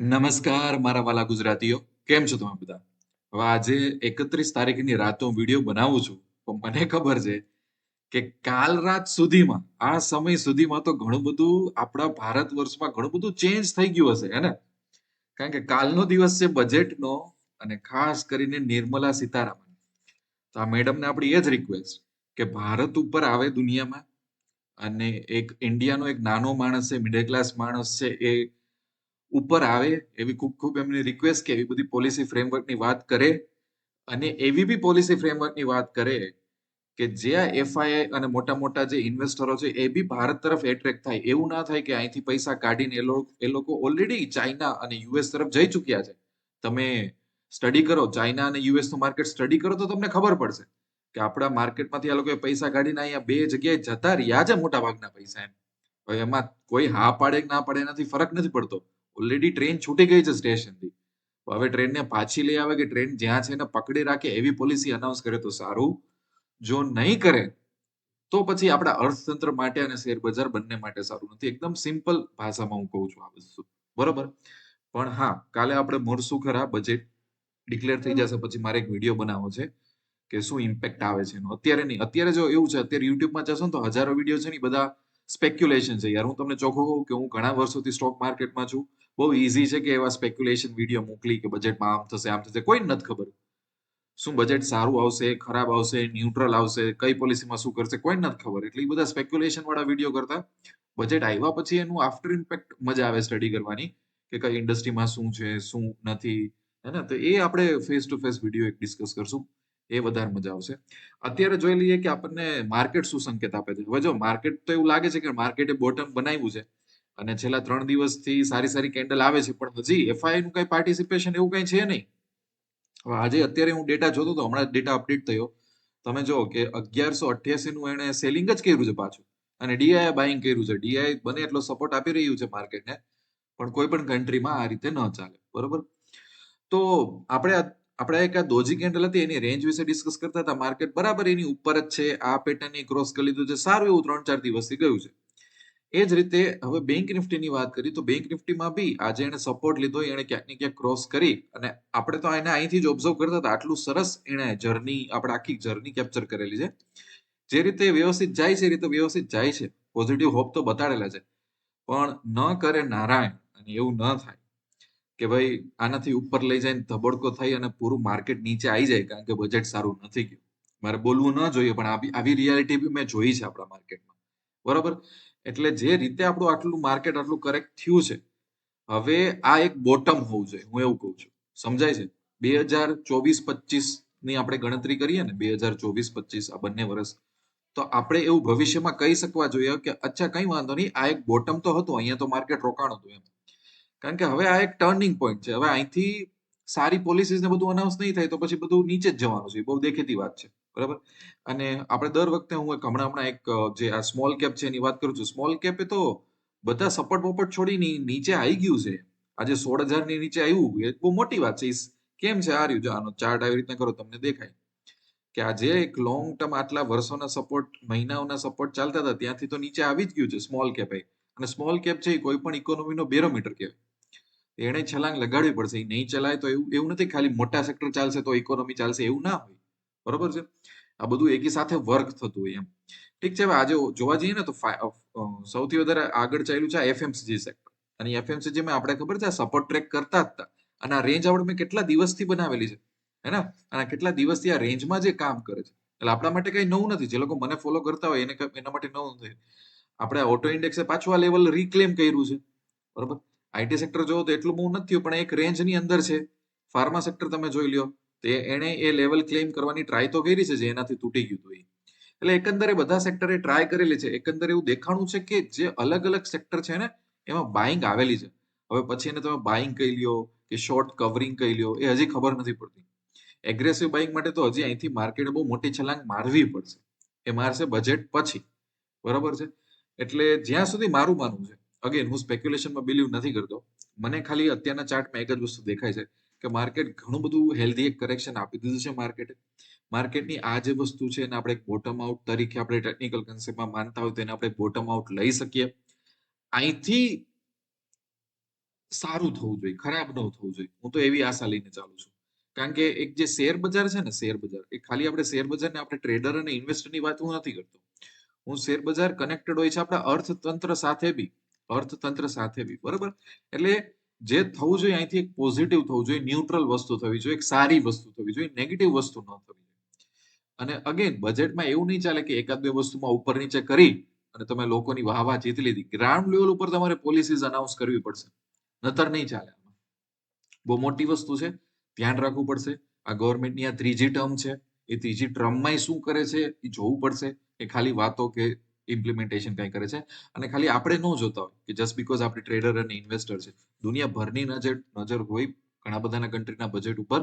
નમસ્કાર, મારા વાલા ગુજરાતીઓ. કેમ છો તમે બધા? હવે આજે એકત્રીસ તારીખની રાત હું વીડિયો બનાવું છું, પણ મને ખબર છે કે કાલ રાત સુધીમાં, આ સમય સુધીમાં તો ઘણું બધું આપણા ભારત વર્ષમાં ઘણું બધું ચેન્જ થઈ ગયું હશે, હે કારણ કે કાલનો દિવસ છે બજેટનો અને ખાસ કરીને નિર્મલા સીતારામન. તો આ મેડમને આપણી એ જ રિક્વેસ્ટ કે ભારત ઉપર આવે દુનિયામાં અને એક ઇન્ડિયાનો એક નાનો માણસ છે મિડલ ક્લાસ માણસ છે, એ ઉપર આવે, એવી ખૂબ ખૂબ એમની રિક્વેસ્ટ કે એવી બધી પોલિસી ફ્રેમવર્કની વાત કરે અને એવી બી પોલિસી ફ્રેમવર્કની વાત કરે કે જે આ એફઆઈઆઈ અને મોટા મોટા જે ઇન્વેસ્ટરો છે, એ બી ભારત તરફ એટ્રેક્ટ થાય. એવું ના થાય કે અહીંથી પૈસા કાઢીને એ લોકો એ લોકો ઓલરેડી ચાઇના અને યુએસ તરફ જઈ ચૂક્યા છે. તમે સ્ટડી કરો, ચાઇના અને યુએસનું માર્કેટ સ્ટડી કરો તો તમને ખબર પડશે કે આપણા માર્કેટમાંથી આ લોકોએ પૈસા કાઢીને અહીંયા બે જગ્યાએ જતા રહ્યા છે મોટા ભાગના પૈસા એમ. હવે એમાં કોઈ હા પાડે કે ના પાડે એનાથી ફરક નથી પડતો. ઓલરેડી ટ્રેન છૂટી ગઈ છે સ્ટેશનથી. હવે ટ્રેનને પાછી લઈ આવે કે ટ્રેન જ્યાં છે એને પકડી રાખે એવી પોલિસી અનાઉન્સ કરે તો સારું. જો નહીં કરે, તો પછી આપણા અર્થતંત્ર માટે અને શેરબજાર બંને માટે સારું નથી. એકદમ સિમ્પલ ભાષામાં હું કહું છું આ વસ્તુ. બરોબર? પણ હા, કાલે આપણે મળશું ખરા બજેટ ડિક્લેર થઈ જશે, પછી મારે એક વીડિયો બનાવવો છે કે શું ઇમ્પેક્ટ આવે છે એનો. અત્યારે નહીં, અત્યારે જો એવું છે, અત્યારે યુટ્યુબમાં જશો ને તો હજારો વીડિયો છે ને બધા સ્પેક્યુલેશન છે. યાર હું તમને ચોખ્ખું કહું કે હું ઘણા વર્ષોથી સ્ટોક માર્કેટમાં છું. બહુ ઈઝી છે કે એવા સ્પેક્યુલેશન વીડિયો મોકલી કે બજેટમાં આમ થશે આમ થશે કોઈ નથી ખબર. શું બજેટ સારું આવશે, ખરાબ આવશે ન્યુટ્રલ આવશે, કઈ પોલિસીમાં શું કરશે કોઈ નથી ખબર. એટલે બધા સ્પેક્યુલેશન વાળા વીડિયો કરતા બજેટ આવ્યા પછી એનું આફ્ટર ઇમ્પેક્ટ મજા આવે સ્ટડી કરવાની કે કઈ ઇન્ડસ્ટ્રીમાં શું છે, શું નથી, હે ને? તો એ આપણે ફેસ ટુ ફેસ વીડિયો એક ડિસ્કસ કરશું. એ વધારે મજા આવશે. અત્યારે જોઈ લઈએ કે આપણને માર્કેટ શું સંકેત આપે છે. હવે જો માર્કેટ તો એવું લાગે છે કે માર્કેટે બોટમ બનાવ્યું છે અને છેલ્લા ત્રણ દિવસથી સારી સારી કેન્ડલ આવે છે, પણ હજી એફઆઈ નું કઈ પાર્ટિસિપેશન એવું કઈ છે નહીં. હવે આજે અત્યારે હું ડેટા જોતો હતો, હમણાં ડેટા અપડેટ થયો. તમે જો કે અગિયારસો અઠ્યાસી નું એને સેલિંગ જ કર્યું છે પાછું. અને ડીઆઈ બાઇંગ કર્યું છે. ડીઆઈ બને એટલો સપોર્ટ આપી રહ્યું છે માર્કેટને પણ કોઈ પણ કન્ટ્રીમાં આ રીતે ન ચાલે. બરોબર? તો આપણે આપણે એક આ દોજી કેન્ડલ હતી, એની રેન્જ વિશે ડિસ્કસ કરતા હતા. માર્કેટ બરાબર એની ઉપર જ છે. આ પેટર્નની ક્રોસ કરી લીધું છે. સારું એવું ત્રણ ચાર દિવસથી ગયું છે. એ જ રીતે હવે બેંક નિફ્ટીની વાત કરી તો બેંક નિફ્ટીમાં બી આજે એને સપોર્ટ લીધો એને ક્યાંક ને ક્યાંક ક્રોસ કરી અને આપણે તો એને અહીંથી જ ઓબ્ઝર્વ કરતા હતા, આટલું સરસ એને જર્ની આપણે આખી જર્ની કેપ્ચર કરેલી છે. જે રીતે વ્યવસ્થિત જાય છે, એ રીતે વ્યવસ્થિત જાય છે. પોઝિટિવ હોપ તો બતાડેલા છે. પણ ન કરે નારાયણ અને એવું ન થાય કે ભાઈ આનાથી ઉપર લઈ જાય ધબડકો થઈ અને પૂરું માર્કેટ નીચે આવી જાય કારણ કે બજેટ સારું નથી ગયું. મારે બોલવું ન જોઈએ પણ આવી રિયાલિટી બી મેં જોઈ છે આપણા માર્કેટમાં બરોબર? એટલે જે રીતે આપણું આટલું માર્કેટ આટલું કરેક્ટ થયું છે, હવે આ એક બોટમ હોવું જોઈએ, હું એવું કહું છું. સમજાય છે? બે હજાર ચોવીસ પચીસની આપણે ગણતરી કરીએ ને, બે હજાર ચોવીસ પચીસ આ બંને વર્ષ તો આપણે એવું ભવિષ્યમાં કહી શકવા જોઈએ કે અચ્છા, કઈ વાંધો નહીં, આ એક બોટમ તો હતું, અહીંયા તો માર્કેટ રોકાણ હતું એમ. કારણ કે હવે આ એક ટર્નિંગ પોઈન્ટ છે. હવે અહીંથી સારી પોલિસીસ ને બધું અનાઉન્સ નહીં થાય, તો પછી બધું નીચે જ જવાનું છે બહુ દેખીતી વાત છે. બરાબર? અને આપણે દર વખતે હું એક હમણાં હમણાં એક જે આ સ્મોલ કેપ છે એની વાત કરું છું. સ્મોલ કેપે તો બધા સપોર્ટ બપોર્ટ છોડીને નીચે આવી ગયું છે. આજે સોળ હજારની નીચે આવ્યું એ બહુ મોટી વાત છે. કેમ છે? આ રહ્યું જો આનો ચાર્ટ આવી રીતના કરો, તમને દેખાય. કે આજે એક લોંગ ટર્મ આટલા વર્ષોના સપોર્ટ મહિનાઓના સપોર્ટ ચાલતા હતા, ત્યાંથી તો નીચે આવી જ ગયું છે સ્મોલ કેપ અને સ્મોલ કેપ છે એ કોઈ પણ ઇકોનોમીનો બેરોમીટર કહેવાય. એને છલાંગ લગાડવી પડશે. નહીં ચલાય તો એવું એવું નથી ખાલી મોટા સેક્ટર ચાલશે તો ઇકોનોમી ચાલશે, એવું ના હોય. બરોબર છે? આ બધું એકી સાથે વર્ક થતું હોય એમ. ઠીક છે આજે જોવા જઈએ ને તો સૌથી વધારે આગળ ચાલ્યું છે એફએમસીજી સેક્ટર અને એફએમસીજી માં આપણે ખબર છે સપોર્ટ ટ્રેક કરતા હતા. અને આ રેન્જ આપણે મેં કેટલા દિવસથી બનાવેલી છે? હે ને? અને કેટલા દિવસથી આ રેન્જમાં જે કામ કરે છે? એટલે આપણા માટે કઈ નવું નથી. જે લોકો મને ફોલો કરતા હોય એને એના માટે નવું નથી. આપણે ઓટો ઇન્ડેક્સે પાછું આ લેવલ રિક્લેમ કર્યું છે. બરોબર? આઈટી સેક્ટર જોવો તો એટલું બહુ નથી પણ એક રેન્જની અંદર છે. ફાર્મા સેક્ટર તમે જોઈ લ્યો. તે એણે એ લેવલ ક્લેમ કરવાની ટ્રાય તો કરી છે જે એનાથી તૂટી ગયું હતું એટલે એકંદરે બધા સેક્ટરે ટ્રાય કરેલી છે. એકંદરે એવું દેખાણું છે કે જે અલગ અલગ સેક્ટર છે ને, એમાં બાઇંગ આવેલી છે. હવે પછી એને તમે બાઇંગ કહી લ્યો કે શોર્ટ કવરિંગ કહી લ્યો, એ હજી ખબર નથી પડતી. એગ્રેસિવ બાઇંગ માટે તો હજી અહીંથી માર્કેટ બહુ મોટી છલાંગ મારવી પડશે. એ મારશે બજેટ પછી. બરાબર છે? એટલે જ્યાં સુધી મારું માનવું છે અગેન હું સ્પેક્યુલેશનમાં બિલીવ નથી કરતો. મને ખાલી અત્યારના ચાર્ટમાં એક જ વસ્તુ દેખાય છે. કે માર્કેટ ઘણું બધું હેલ્ધી એક કરેક્શન આપી દીધું છે માર્કેટે માર્કેટની આ જે વસ્તુ છે એને આપણે બોટમ આઉટ તરીકે આપણે ટેકનિકલ કન્સેપ્ટમાં માનતા હોય તો એને આપણે બોટમ આઉટ લઈ શકીએ. અહીંથી સારું થવું જોઈએ, ખરાબ ન થવું જોઈએ. હું તો એવી આશા લઈને ચાલુ છું. કારણ કે એક જે શેર બજાર છે ને શેર બજાર, એ ખાલી આપણે શેર બજારને આપણે ટ્રેડર અને ઇન્વેસ્ટરની વાત હું નથી કરતો. હું શેર બજાર કનેક્ટેડ હોય છે આપણા અર્થતંત્ર સાથે બી, અર્થતંત્ર સાથે બી, બરાબર? એટલે જે થવું જોઈએ, અહીંથી એક પોઝિટિવ થવું જોઈએ ન્યુટ્રલ વસ્તુ થવી જોઈએ, એક સારી વસ્તુ થવી જોઈએ નેગેટિવ વસ્તુ ન થવી જોઈએ. અને અગેન બજેટમાં એવું નહીં ચાલે કે એકાદ બે વસ્તુમાં ઉપર નીચે કરી અને તમે લોકોની વાહ વાહ જીતી લીધી. ગ્રાઉન્ડ લેવલ ઉપર તમારે પોલિસીઝ અનાઉન્સ કરવી પડશે. નતર નહીં ચાલે બહુ મોટી વસ્તુ છે. ધ્યાન રાખવું પડશે. આ ગવર્મેન્ટની આ ત્રીજી ટર્મ છે. એ ત્રીજી ટર્મમાં શું કરે છે? એ જોવું પડશે એ ખાલી વાતો કે ઇમ્પ્લિમેન્ટેશન કંઈ કરે છે. અને ખાલી આપણે ન જોતા હોય કે જસ્ટ બીકોઝ આપણે ટ્રેડર અને ઇન્વેસ્ટર છે, દુનિયાભરની નજર નજર હોય ઘણા બધાના કન્ટ્રીના બજેટ ઉપર.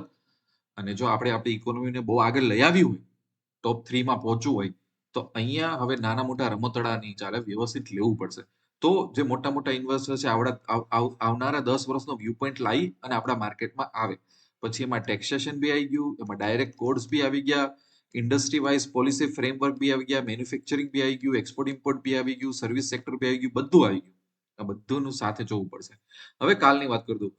અને જો આપણે આપણી ઇકોનોમીને બહુ આગળ લઈ આવી હોય ટોપ થ્રીમાં પહોંચવું હોય, તો અહીંયા હવે નાના મોટા રમતડા નહીં ચાલે વ્યવસ્થિત લેવું પડશે. તો જે મોટા મોટા ઇન્વેસ્ટર છે, આવડા, આવ- આવ- આવનારા દસ વર્ષનો વ્યૂ પોઈન્ટ લાવી અને આપણા માર્કેટમાં આવે. પછી એમાં ટેક્સેશન બી આવી ગયું, એમાં ડાયરેક્ટ કોડ્સ બી આવી ગયા ઇન્ડસ્ટ્રી વાઇઝ પોલિસી ફ્રેમવર્ક બી આવી ગયા મેન્યુફેક્ચરિંગ બી આવી ગયું એક્સપોર્ટ ઇમ્પોર્ટ બી આવી ગયું સર્વિસ સેક્ટર બી આવી ગયું, બધું આવી ગયું. આ બધુંનું સાથે જોવું પડશે. હવે કાલની વાત કરી દઉં.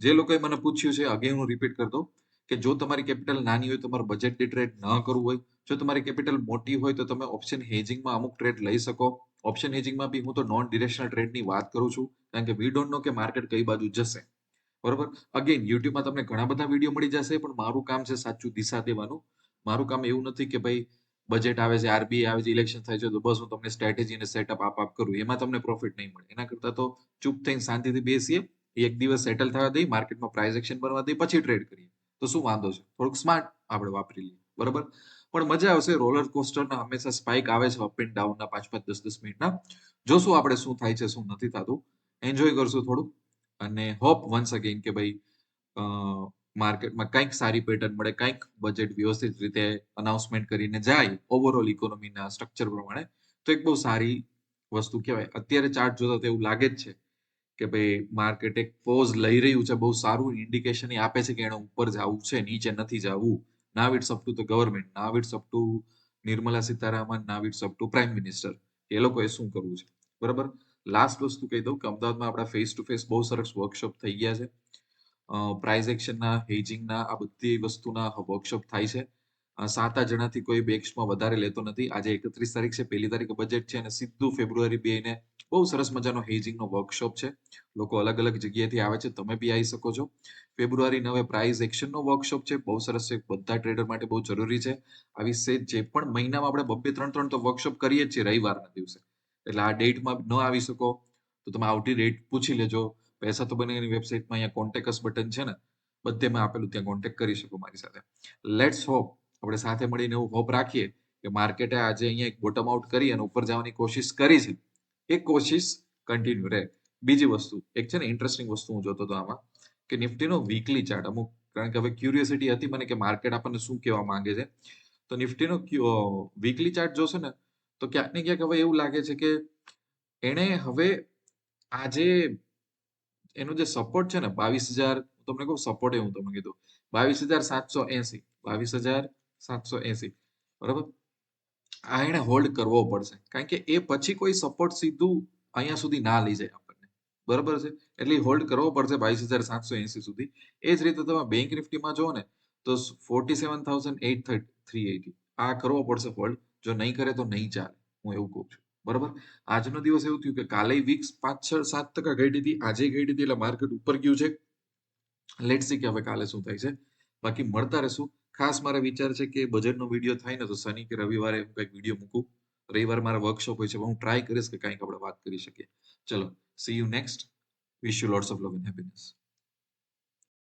જે લોકોએ મને પૂછ્યું છે, અગેન હું રિપીટ કરી દઉં, કે જો તમારી કેપિટલ નાની હોય, તમારે બજેટ ટ્રેડ ન કરવું હોય, જો તમારી કેપિટલ મોટી હોય, તો તમે ઓપ્શન હેજિંગમાં અમુક ટ્રેડ લઈ શકો. ઓપ્શન હેજિંગમાં બી હું તો નોન ડિરેક્શનલ ટ્રેડની વાત કરું છું, કારણ કે વી ડોન્ટ નો કે માર્કેટ કઈ બાજુ જશે. બરોબર? અગેન યુટ્યુબમાં તમને ઘણા બધા વીડિયો મળી જશે, પણ મારું કામ છે સાચું દિશા દેવાનું. મારું કામ એવું નથી કે ભાઈ બજેટ આવે છે આરબીઆઈ આવે છે ઇલેક્શન થાય છે, તો બસ હું તમને સ્ટ્રેટેજી અને સેટઅપ આપ આપ કરું, એમાં તમને પ્રોફિટ નહીં મળે. એના કરતા તો ચૂપ થઈને શાંતિથી બેસીએ, એક દિવસ સેટલ થવા દઈ માર્કેટમાં પ્રાઇસ એક્શન બનવા દઈ પછી ટ્રેડ કરીએ. તો શું વાંધો છે? થોડુંક સ્માર્ટ આપણે વાપરી લઈએ, બરોબર? પણ મજા આવશે રોલર કોસ્ટરના હંમેશા સ્પાઇક આવે છે અપ એન્ડ ડાઉનના પાંચ પાંચ દસ દસ મિનિટના જોશું આપણે શું થાય છે, શું નથી થતું. એન્જોય કરશું થોડું અને હોપ વન્સ અગેન કે ભાઈ માર્કેટમાં કંઈક સારી પેટર્ન મળે, કંઈક બજેટ વ્યવસ્થિત રીતે અનાઉન્સમેન્ટ કરીને જાય ઓવરઓલ ઇકોનોમીના સ્ટ્રક્ચર પ્રમાણે, તો એક બહુ સારી વસ્તુ કહેવાય. અત્યારે ચાર્ટ જોતા તો એવું લાગે જ છે કે ભાઈ માર્કેટ એક પોઝ લઈ રહ્યું છે, બહુ સારું ઇન્ડિકેશન આપે છે કે એને ઉપર જવું છે, નીચે નથી જવું. Now it's up to the government now it's up to Nirmala Sitharaman now it's up to prime minister એ લોકોએ શું કરવું છે? બરાબર? લાસ્ટ વસ્તુ કહી દઉં કે અમદાવાદમાં આપણા ફેસ ટુ ફેસ બહુ સરસ વર્કશોપ થઈ ગયા છે. પ્રાઇઝ એક્શનના હેજિંગના આ બધી વસ્તુના વર્કશોપ થાય છે. સાત જણાથી કોઈ બેક્સમાં વધારે લેતો નથી. આજે એકત્રીસ તારીખ છે, પહેલી તારીખે બજેટ છે અને સીધું ફેબ્રુઆરી બે ને બહુ સરસ મજાનો હેજિંગનો વર્કશોપ છે. લોકો અલગ અલગ જગ્યાએથી આવે છે, તમે બી આવી શકો છો. ફેબ્રુઆરી નવે પ્રાઇઝ એક્શનનો વર્કશોપ છે, બહુ સરસ છે, બધા ટ્રેડર માટે બહુ જરૂરી છે. આવી સે, જે પણ મહિનામાં આપણે બબ્બે ત્રણ ત્રણ તો વર્કશોપ કરીએ જ છીએ રવિવારના દિવસે. એટલે આ ડેટમાં ન આવી શકો, તો તમે આવતી ડેટ પૂછી લેજો. પૈસા તો બને વેબસાઇટમાં અહીંયા કોન્ટેક્ટ બટન છે ને બધે મેં આપેલું ત્યાં કોન્ટેક્ટ કરી શકો મારી સાથે. લેટ્સ હોપ આપણે સાથે મળીને એવું હોપ રાખીએ કે માર્કેટે આજે અહીંયા એક બોટમ આઉટ કરી અને ઉપર જવાની કોશિશ કરી છે. એ કોશિશ કન્ટિન્યુ રહે. બીજી વસ્તુ, એક છે ને ઇન્ટરેસ્ટિંગ વસ્તુ હું જોતો હતો આમાં, કે નિફ્ટીનો વીકલી ચાર્ટ અમુક, કારણ કે હવે ક્યુરિયોસિટી હતી મને કે માર્કેટ આપણને શું કહેવા માંગે છે. તો નિફ્ટીનો વીકલી ચાર્ટ જોશે ને, તો ક્યાંક ને ક્યાંક હવે એવું લાગે છે કે એણે હવે આજે એનો જે સપોર્ટ છે ને, બાવીસ હજાર તમને કહું સપોર્ટ એ હું તમને કીધું. બાવીસ હજાર સાતસો એસી, બાવીસ હજાર સાતસો એસી. બરાબર? આ એને હોલ્ડ કરવો પડશે. કારણ કે એ પછી કોઈ સપોર્ટ સીધું અહીંયા સુધી ના લઈ જાય આપણને. બરાબર છે? એટલે હોલ્ડ કરવો પડશે બાવીસ હજાર સાતસો એસી સુધી. એ જ રીતે તમે બેંક નિફ્ટીમાં જુઓ ને, તો forty seven thousand at three eighty આ કરવો પડશે હોલ્ડ જો નહીં કરે તો નહીં ચાલે. હું એવું કહું છું. બરાબર? આજનો દિવસ એવું થયું કે કાલે વીક્સ પાંચ, છ, સાત ટકા ઘટી હતી આજે ઘટી હતી એટલે માર્કેટ ઉપર ગયું છે. લેટ સી કે હવે કાલે શું થાય છે. બાકી મળતા રહેશું. ખાસ મારા વિચાર છે કે બજેટનો વીડિયો થાય ને તો શનિ કે રવિવારે હું કંઈક વીડિયો મૂકું. રવિવાર મારા વર્કશોપ હોય છે હું ટ્રાય કરીશ કે કંઈક આપણે વાત કરી શકીએ. ચલો see you next wish you lots of love and happiness